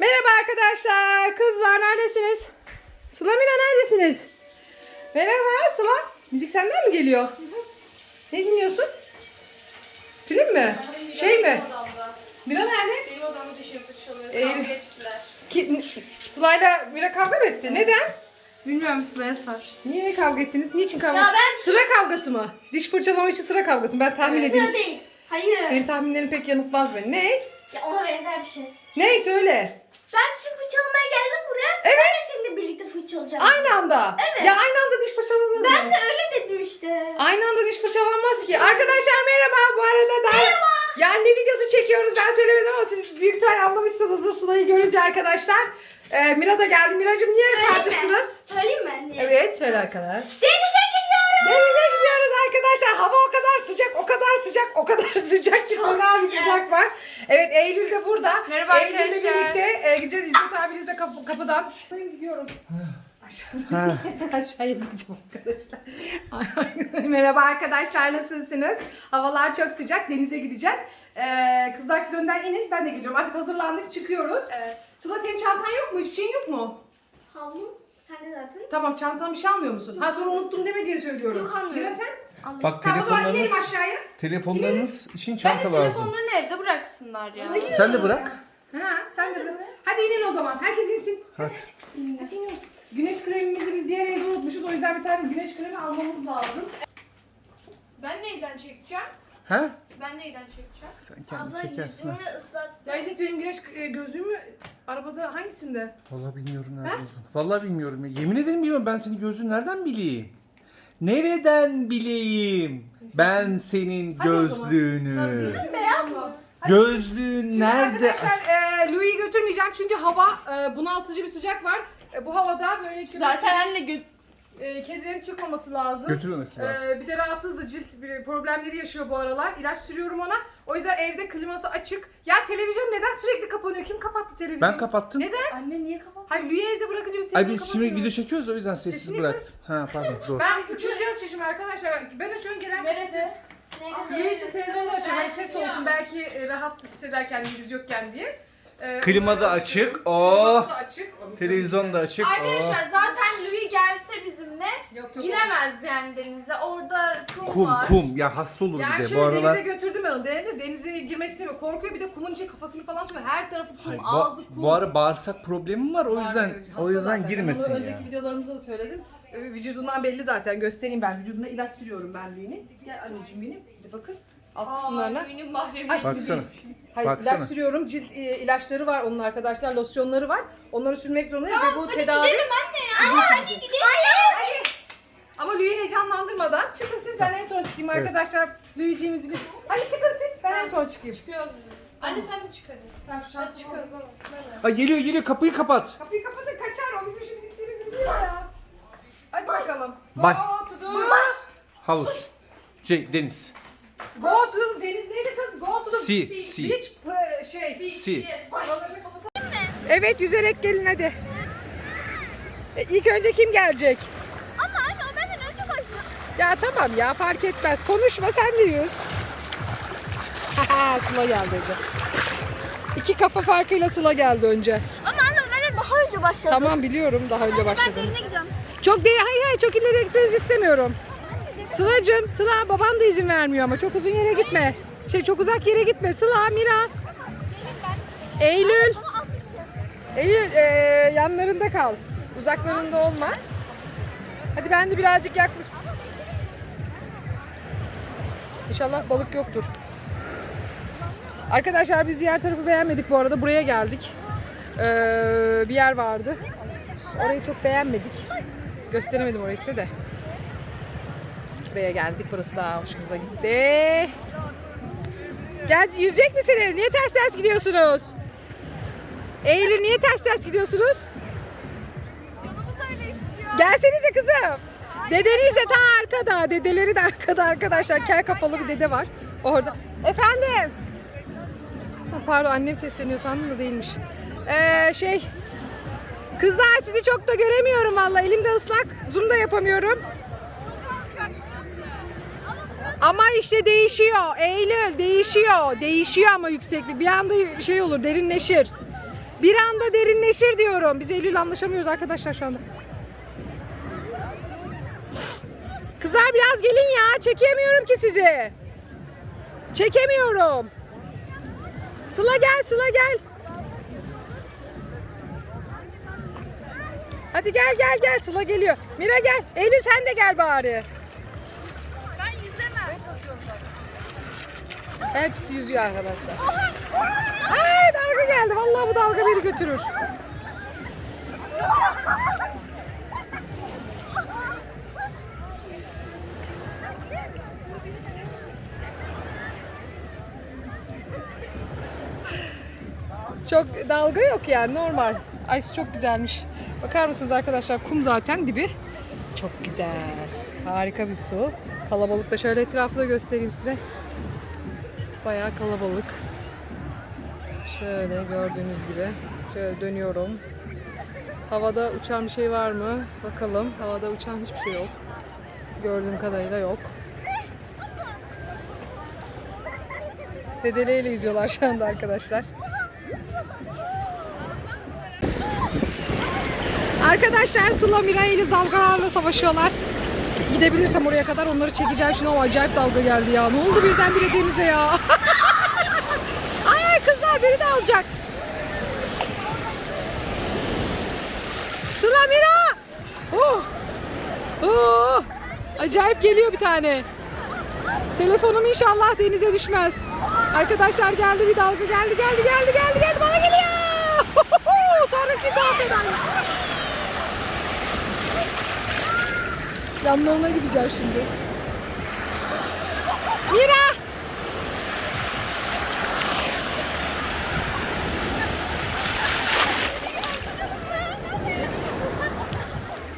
Merhaba arkadaşlar. Kızlar neredesiniz? Sıla Mira neredesiniz? Merhaba Sıla. Müzik senden mi geliyor? Ne dinliyorsun? Film mi? Şey mi? Mira nerede? Benim odamda dişim fırçalıyor. Ee, Kavga ettiler. Ki, Sıla'yla Mira kavga mı etti? Neden? Bilmiyorum Sıla'ya sor. Niye kavga ettiniz? Niçin kavga? Ya ben- Sıra kavgası mı? Diş fırçalama için sıra kavgası mı? Ben tahmin edeyim. Sıra değil. Hayır. Benim tahminlerim pek yanıltmaz beni. Ne? Ya ona benzer bir şey. Ne? Söyle. Ben dişi fırçalamaya geldim buraya. Evet. Ben de seninle birlikte fırçalayacağım. Aynı anda. Evet. Ya aynı anda diş fırçalanır mı? Ben de öyle dedim işte. Aynı anda diş fırçalanmaz ki. Arkadaşlar merhaba. Bu arada da yani ne videosu çekiyoruz ben söylemedim ama siz büyük ihtimalle anlamışsınızdır Sıla'yı görünce arkadaşlar. Ee, Mira da geldi. Miracığım niye Söyleyeyim mi? tartıştınız? Söyleyeyim mi anne? Evet söyle arkadaşlar. Denize. Denize gidiyoruz arkadaşlar. Hava o kadar sıcak, o kadar sıcak, o kadar sıcak ki Çok sıcak. sıcak var. Evet Eylül de burada. Merhaba Eylül'le arkadaşlar. birlikte e, gideceğiz İzzet abinizle kapı, kapıdan. Ben gidiyorum. Aşağıya, aşağıya gideceğim arkadaşlar. Merhaba arkadaşlar nasılsınız? Havalar çok sıcak. Denize gideceğiz. Ee, kızlar siz önden inin. Ben de geliyorum. Artık hazırlandık çıkıyoruz. Evet. Sıla senin çantan yok mu? Hiçbir şeyin yok mu? Havlu. Sen de zaten. Tamam çantan bir şey almıyor musun? Ha sonra unuttum deme diye söylüyorum. Yok, almıyorum. Mira sen? Bak Tamam o zaman inelim telefonlarınız, aşağıya. telefonlarınız için çanta lazım. telefonlarını evde bıraksınlar ya. Hayır. Sen de bırak. Ha sen de bırak. Hadi inin o zaman. Herkes insin. Hadi. Hadi iniyoruz. Güneş kremimizi biz diğer evde unutmuşuz. O yüzden bir tane güneş kremi almamız lazım. Ben neyden çekeceğim? Ha? Ben neyden çekeceğim? Sen kendini Abla çekersin ha. yüzümü ıslat. Ya İzzet benim güneş e, gözlüğümü arabada hangisinde? Vallahi bilmiyorum nerede Ha? olduğunu. Vallahi bilmiyorum. ya. Yemin ederim bilmiyorum. Ben senin gözlüğünü nereden bileyim? Nereden bileyim? Ben senin Hadi o zaman. gözlüğünü. Beyaz mı? Gözlüğün Şimdi nerede? arkadaşlar e, Louis'i götürmeyeceğim çünkü hava e, bunaltıcı bir sıcak var. E, bu havada böyle köpek, Zaten anne gö- e, kedilerin çıkmaması lazım. Götürmemesi lazım. Ee, bir de rahatsızdı cilt bir problemleri yaşıyor bu aralar. İlaç sürüyorum ona. O yüzden evde kliması açık. Ya televizyon neden sürekli kapanıyor? Kim kapattı televizyonu? Ben kapattım. Neden? Anne niye kapattın? Hayır Louis'i evde bırakınca biz Ay televizyonu biz şimdi kapatmıyoruz. video çekiyoruz o yüzden sessiz Sesini bırak. kız. Ha pardon doğru. Ben üçüncü açışım arkadaşlar. Ben açıyorum gelen Nerede? Louis için televizyonda açıyorum. Hani ses olsun belki e, rahat hisseder kendini biz yokken diye. Ee, Klima da açık. Oo. Kliması da açık. Televizyon da açık. Arkadaşlar zaten Bizimle Yok, yok, giremez yani denize. Orada kum. Kum var. kum. Ya hasta olur Yani bir de şöyle bu aralar. denize götürdüm ben onu. Denedi. Denize girmek istemiyor. Korkuyor bir de kumun içine kafasını falan sokuyor. Her tarafı kum, Hayır, ağzı kum. bu ara bağırsak problemim var o Var, yüzden evet, hasta o yüzden zaten. girmesin Onu ya. önceki videolarımızda da söyledim. Ee, Vücudundan belli zaten. Göstereyim ben. Vücuduna ilaç sürüyorum ben Louis'nin. Gel anneciğim benim. Bir bakın. Alt Aa, kısımlarına. Louis'nin mahremi. Ay, Baksana. Hayır Baksana. ilaç sürüyorum. Cilt e, ilaçları var onun arkadaşlar. Losyonları var. Onları sürmek zorundayım ve bu hadi tedavi. gidelim anne ya. Ama hadi gidelim. Louis'i heyecanlandırmadan çıkın siz ben en son çıkayım Evet. arkadaşlar. Louis'ciğimizi. Hadi çıkın siz ben en son çıkayım. Çıkıyoruz biz. Anne sen de çık hadi. Tamam şu an Hadi çıkıyoruz. Ay geliyor geliyor kapıyı kapat. Kapıyı kapatın kaçar o bizim şimdi gittiğimizi biliyor ya. Hadi bakalım. Bay. Go to the... Havuz. Şey deniz. Go to deniz neydi kız? Go to the Sea, sea. beach p- şey. Sea. Evet yüzerek gelin hadi. E, ilk önce kim gelecek? Ama anne o benden önce başladı. Ya tamam ya fark etmez. Konuşma sen de yüz. Sıla geldi önce. İki kafa farkıyla Sıla geldi önce. Ama anne benden daha önce başladı. Tamam biliyorum daha önce Ben başladım. derine gidiyorum. Çok değil, hayır hayır çok ileri gitmenizi istemiyorum. Sıla'cığım, Sıla baban da izin vermiyor ama çok uzun yere gitme. Şey çok uzak yere gitme. Sıla, Mira. Eylül. Eylül e, yanlarında kal. Uzaklarında olma. Hadi ben de birazcık yaklaş. İnşallah balık yoktur. Arkadaşlar biz diğer tarafı beğenmedik bu arada. Buraya geldik. Ee, bir yer vardı. Orayı çok beğenmedik. Gösteremedim orayı size de. Buraya geldik. Burası daha hoşumuza gitti. Gel yüzecek misiniz? Niye ters ters gidiyorsunuz? Eylül niye ters ters gidiyorsunuz? Gelsenize kızım. Dedeniz de ta arkada. Dedeleri de arkada arkadaşlar. Kel kafalı bir dede var. Orada. Efendim. Pardon annem sesleniyor sandım da değilmiş. Ee, şey. Kızlar sizi çok da göremiyorum valla. Elimde ıslak. Zoom da yapamıyorum. Ama işte değişiyor. Eylül değişiyor. Değişiyor ama yükseklik. Bir anda şey olur derinleşir. Bir anda derinleşir diyorum. Biz Eylül anlaşamıyoruz arkadaşlar şu anda. Kızlar biraz gelin ya. Çekemiyorum ki sizi. Çekemiyorum. Sıla gel, Sıla gel. Hadi gel gel gel Sıla geliyor. Mira gel. Eylül sen de gel bari. Ben yüzemem. Hepsi yüzüyor arkadaşlar. Ay dalga geldi. Vallahi bu dalga beni götürür. Çok dalga yok yani normal. Ay su çok güzelmiş. Bakar mısınız arkadaşlar kum zaten dibi. Çok güzel. Harika bir su. Kalabalık da şöyle etrafı göstereyim size. Bayağı kalabalık. Şöyle gördüğünüz gibi. Şöyle dönüyorum. Havada uçan bir şey var mı? Bakalım. Havada uçan hiçbir şey yok. Gördüğüm kadarıyla yok. Dedeleyle yüzüyorlar şu anda arkadaşlar. Arkadaşlar Sıla, Mira, Eylül dalgalarla savaşıyorlar. Gidebilirsem oraya kadar onları çekeceğim. Şimdi o acayip dalga geldi ya. Ne oldu birdenbire denize ya? Ay kızlar beni de alacak. Sıla Mira. Oh. Oh. Acayip geliyor bir tane. Telefonum inşallah denize düşmez. Arkadaşlar geldi bir dalga geldi geldi geldi geldi geldi bana geliyor. Sonraki daha fena. Yanlarına gideceğim şimdi. Mira!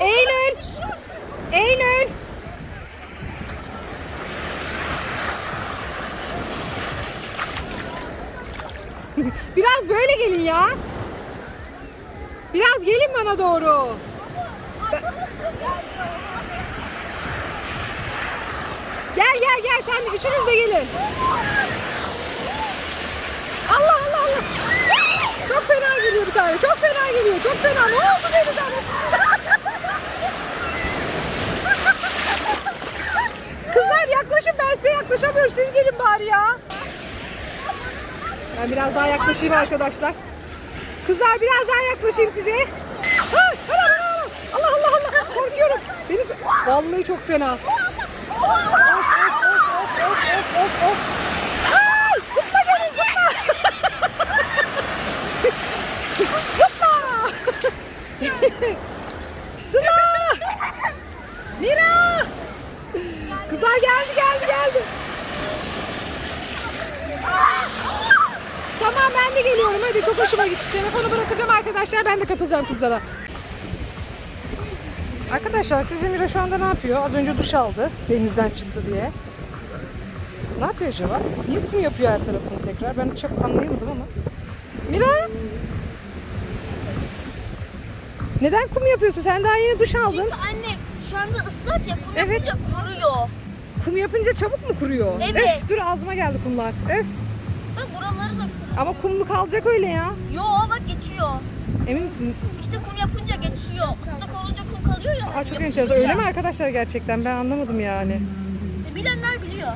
Eylül! Eylül! Biraz böyle gelin ya. Biraz gelin bana doğru. Gel gel gel sen üçünüz de gelin. Allah Allah Allah. Çok fena geliyor bir tane. Çok fena geliyor. Çok fena. Ne oldu anası? Kızlar yaklaşın ben size yaklaşamıyorum. Siz gelin bari ya. Ben biraz daha yaklaşayım arkadaşlar. Kızlar biraz daha yaklaşayım size. Ha, ana, ana, ana. Allah Allah Allah. Korkuyorum. Beni vallahi çok fena. Of of of. Ay, zıpla gelin zıpla. zıpla. Sıla. Mira. Kızlar geldi geldi geldi. Tamam ben de geliyorum hadi çok hoşuma gitti. Telefonu bırakacağım arkadaşlar ben de katılacağım kızlara. Arkadaşlar sizce Mira şu anda ne yapıyor? Az önce duş aldı denizden çıktı diye. Ne yapıyor acaba? Niye kum yapıyor her tarafını tekrar? Ben çok anlayamadım ama. Mira! Neden kum yapıyorsun? Sen daha yeni duş aldın. Çünkü anne şu anda ıslak ya kum Evet. yapınca kuruyor. Kum yapınca çabuk mu kuruyor? Evet. Öf, dur ağzıma geldi kumlar. Öf. Bak buraları da kuruyor. Ama kumlu kalacak öyle ya. Yo bak geçiyor. Emin misin? İşte kum yapınca geçiyor. Islak olunca kum kalıyor ya. Aa, çok enteresan. Öyle mi arkadaşlar gerçekten? Ben anlamadım yani. Bilenler biliyor.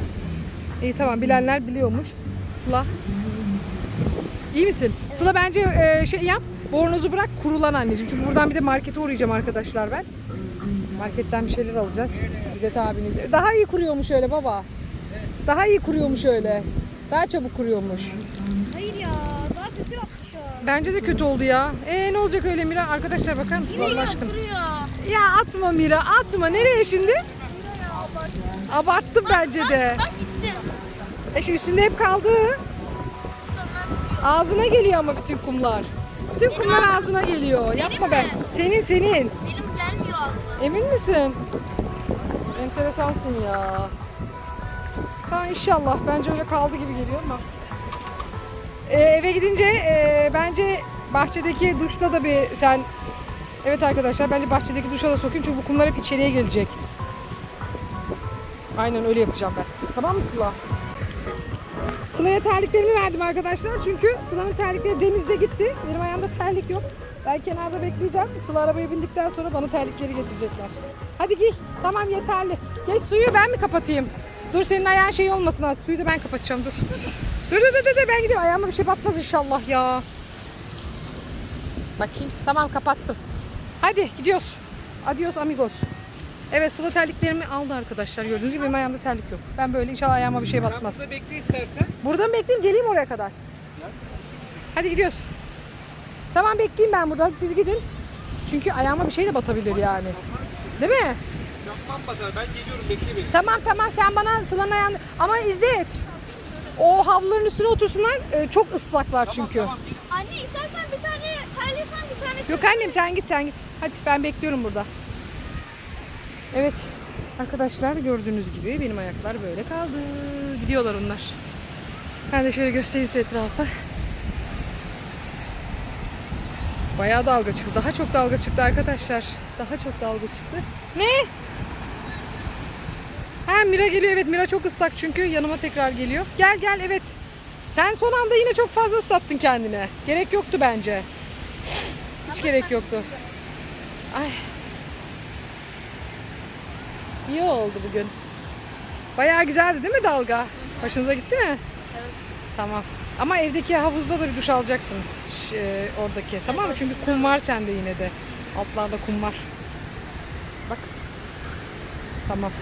İyi tamam bilenler biliyormuş. Sıla. İyi misin? Sıla bence e, şey yap. Bornozu bırak kurulan anneciğim. Çünkü buradan bir de markete uğrayacağım arkadaşlar ben. Marketten bir şeyler alacağız. İzzet abiniz. Daha iyi kuruyormuş öyle baba. Daha iyi kuruyormuş öyle. Daha çabuk kuruyormuş. Hayır ya daha kötü yaptı şu an. Bence de kötü oldu ya. Ee ne olacak öyle Mira? Arkadaşlar bakar mısınız Allah aşkına? Ya atma Mira atma. Nereye şimdi? Abarttım bence de. Bak gitti. E şu üstünde hep kaldı. Ağzına geliyor ama bütün kumlar. Bütün kumlar ağzına geliyor. Yapma ben. Senin senin. benim gelmiyor. Emin misin? Enteresansın ya. Tamam inşallah. Bence öyle kaldı gibi geliyor ama. Ee, eve gidince e, bence bahçedeki duşta da bir sen Evet arkadaşlar bence bahçedeki duşa da sokayım çünkü bu kumlar hep içeriye gelecek. Aynen öyle yapacağım ben. Tamam mı Sıla? Sıla'ya terliklerimi verdim arkadaşlar. Çünkü Sıla'nın terlikleri denizde gitti. Benim ayağımda terlik yok. Ben kenarda bekleyeceğim. Sıla arabaya bindikten sonra bana terlikleri getirecekler. Hadi giy. Tamam yeterli. Geç suyu ben mi kapatayım? Dur senin ayağın şey olmasın. ha. Suyu da ben kapatacağım dur. Dur dur dur dur, ben gideyim. Ayağıma bir şey batmaz inşallah ya. Bakayım. Tamam kapattım. Hadi gidiyoruz. Adios amigos. Evet Sıla terliklerimi aldı arkadaşlar. Gördüğünüz gibi benim ayağımda terlik yok. Ben böyle inşallah ayağıma bir şey batmaz. Sen burada bekle istersen. Burada mı bekleyeyim? Geleyim oraya kadar. Hadi gidiyoruz. Tamam bekleyeyim ben burada. Hadi siz gidin. Çünkü ayağıma bir şey de batabilir yani. Değil mi? Yapmam batar. Ben geliyorum bekle beni. Tamam tamam sen bana Sıla'nın ayağını... Ama İzzet. O havluların üstüne otursunlar. Ee, çok ıslaklar çünkü. Tamam, git. Anne istersen bir tane terlesen bir tane Yok annem sen git sen git. Hadi ben bekliyorum burada. Evet arkadaşlar gördüğünüz gibi benim ayaklar böyle kaldı. Gidiyorlar onlar. Ben de şöyle göstereyim size etrafı. Bayağı dalga çıktı. Daha çok dalga çıktı arkadaşlar. Daha çok dalga çıktı. Ne? Ha Mira geliyor. Evet Mira çok ıslak çünkü yanıma tekrar geliyor. Gel gel evet. Sen son anda yine çok fazla ıslattın kendine. Gerek yoktu bence. Hiç gerek yoktu. Ay. İyi oldu bugün. Bayağı güzeldi değil mi dalga? Hoşunuza gitti mi? Evet. Tamam. Ama evdeki havuzda da bir duş alacaksınız. Ş- e, oradaki. Tamam mı? Çünkü kum var sende yine de. Altlarda kum var. Bak. Tamam.